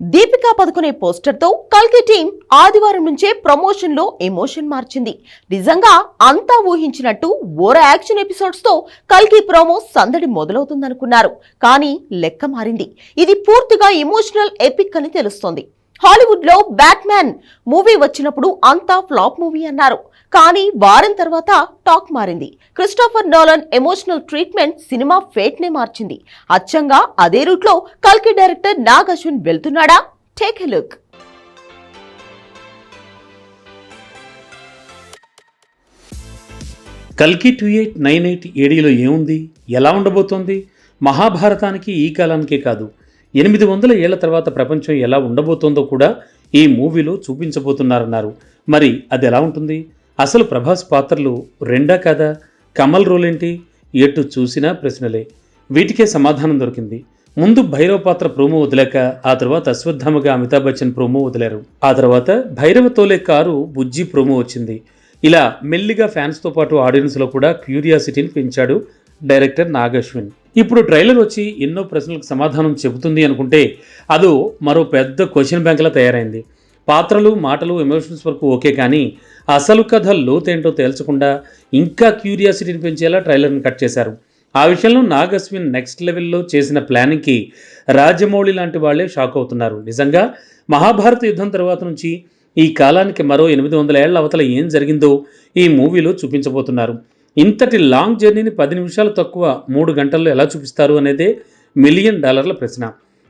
దీపికా పదుకునే పోస్టర్తో కల్కి టీం ఆదివారం నుంచే ప్రమోషన్లో ఎమోషన్ మార్చింది. నిజంగా అంతా ఊహించినట్టు ఓర యాక్షన్ ఎపిసోడ్స్తో కల్కి ప్రోమో సందడి మొదలవుతుందనుకున్నారు. కానీ లెక్క మారింది. ఇది పూర్తిగా ఎమోషనల్ ఎపిక్ అని తెలుస్తోంది. హాలీవుడ్లో బ్యాట్మ్యాన్ మూవీ వచ్చినప్పుడు అంతా ఫ్లాప్ మూవీ అన్నారు. కానీ వారం తర్వాత టాక్ మారింది. Christopher Nolan emotional treatment cinema fate నే మార్చింది. అచ్చంగా అదే రూట్లో కల్కి director Nag Ashwin వెళ్తున్నాడా? Take a look. కల్కి టూ ఎయిట్ నైన్ ఎయిట్ ఏడీలో ఏముంది? ఎలా ఉండబోతోంది? మహాభారతానికి ఈ కాలానికే కాదు. ఎనిమిది వందల ఏళ్ళ తర్వాత ప్రపంచం ఎలా ఉండబోతోందో కూడా ఈ మూవీలో చూపించబోతున్నారన్నారు. మరి అది ఎలా ఉంటుంది? అసలు ప్రభాస్ పాత్రలు రెండా కాదా? కమల్ రోల్ ఏంటి? ఎటు చూసినా ప్రశ్నలే. వీటికే సమాధానం దొరికింది. ముందు భైరవ పాత్ర ప్రోమో వదిలాక ఆ తర్వాత అశ్వత్థామగా అమితాబ్ బచ్చన్ ప్రోమో వదిలారు. ఆ తర్వాత భైరవ తోలే కారు బుజ్జి ప్రోమో వచ్చింది. ఇలా మెల్లిగా ఫ్యాన్స్తో పాటు ఆడియన్స్లో కూడా క్యూరియాసిటీని పెంచాడు డైరెక్టర్ నాగశ్విన్. ఇప్పుడు ట్రైలర్ వచ్చి ఎన్నో ప్రశ్నలకు సమాధానం చెబుతుంది అనుకుంటే అదో మరో పెద్ద క్వశ్చన్ బ్యాంక్లా తయారైంది. పాత్రలు మాటలు ఎమోషన్స్ వరకు ఓకే కానీ అసలు కథ లోతేంటో తేల్చకుండా ఇంకా క్యూరియాసిటీని పెంచేలా ట్రైలర్ని కట్ చేశారు. ఆ విషయంలో నాగ్ అశ్విన్ నెక్స్ట్ లెవెల్లో చేసిన ప్లానింగ్కి రాజమౌళి లాంటి వాళ్ళే షాక్ అవుతున్నారు. నిజంగా మహాభారత యుద్ధం తర్వాత నుంచి ఈ కాలానికి మరో ఎనిమిది వందల ఏళ్ళ అవతల ఏం జరిగిందో ఈ మూవీలో చూపించబోతున్నారు. ఇంతటి లాంగ్ జర్నీని పది నిమిషాలు తక్కువ మూడు గంటల్లో ఎలా చూపిస్తారు అనేదే మిలియన్ డాలర్ల ప్రశ్న.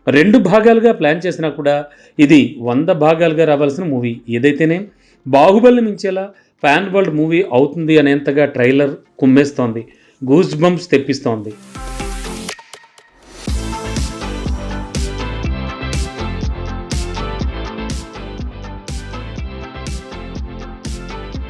రెండు భాగాలుగా ప్లాన్ చేసినా కూడా ఇది వంద భాగాలుగా రావాల్సిన మూవీ. ఏదైతేనే బాహుబలిని మించేలా ఫ్యాన్ వరల్డ్ మూవీ అవుతుంది అనేంతగా ట్రైలర్ కుమ్మేస్తోంది. Goose bumps తెప్పిస్తోంది.